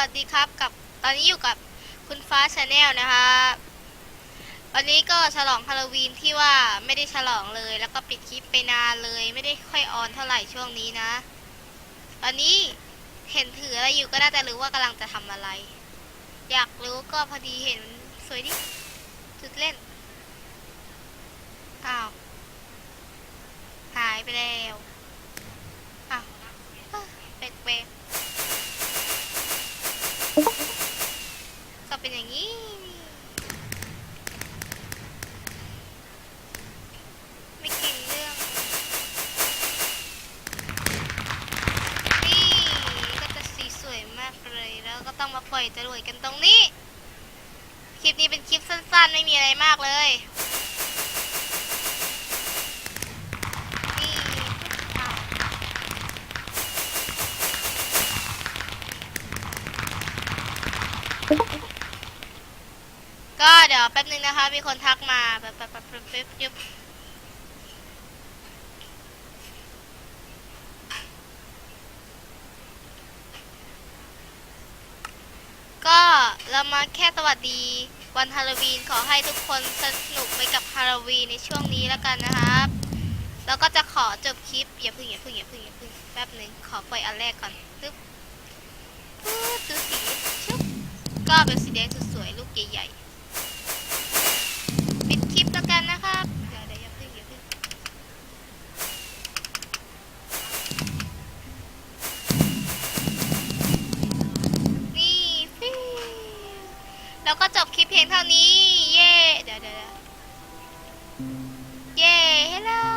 วัสดีครับกับตอนนี้อยู่กับคุณฟ้าชาแนลนะคะวันนี้ก็ฉลองฮาโลวีนที่ว่าไม่ได้ฉลองเลย แล้วก็ปิดคลิปไปนานเลย ไม่ได้ค่อยออนเท่าไหร่ช่วงนี้นะตอนนี้เห็นถืออะไรอยู่ก็น่าจะรู้ว่ากำลังจะทำอะไร อยากรู้ก็พอดีเห็นสวยดิจุดเล่นอ้าวหายไปแล้วอ้าวแปลกๆ ก็เป็นอย่างนี้ ไม่เก่งเรื่อง นี่ก็จะสีสวยมากเลย แล้วก็ต้องมาปล่อยจรวดกันตรงนี้ คลิปนี้เป็นคลิปสั้นๆ ไม่มีอะไรมากเลย นี่ก็เดี๋ยวแป๊บนึงนะคะ มีคนทักมาแป๊บแป๊บแป๊บแป๊บแป๊บยุบก็ เรามาแค่สวัสดีวันฮาโลวีนขอให้ทุกคนสนุกไปกับฮาโลวีนในช่วงนี้แล้วกันนะครับ แล้วก็จะขอจบคลิปอย่าเพึ่งอย่าเพึ่งอย่าเพึ่งอย่าเพึ่งแป๊บหนึ่งขอปล่อยอันแรกก่อนปึ๊บปึ๊บดูสีชุบก็เป็นสีแดงสวยๆลูกใหญ่ๆ ลิปเพียงเท่านี้ เย่เดี๋ยวเดี๋ยวเย่ hello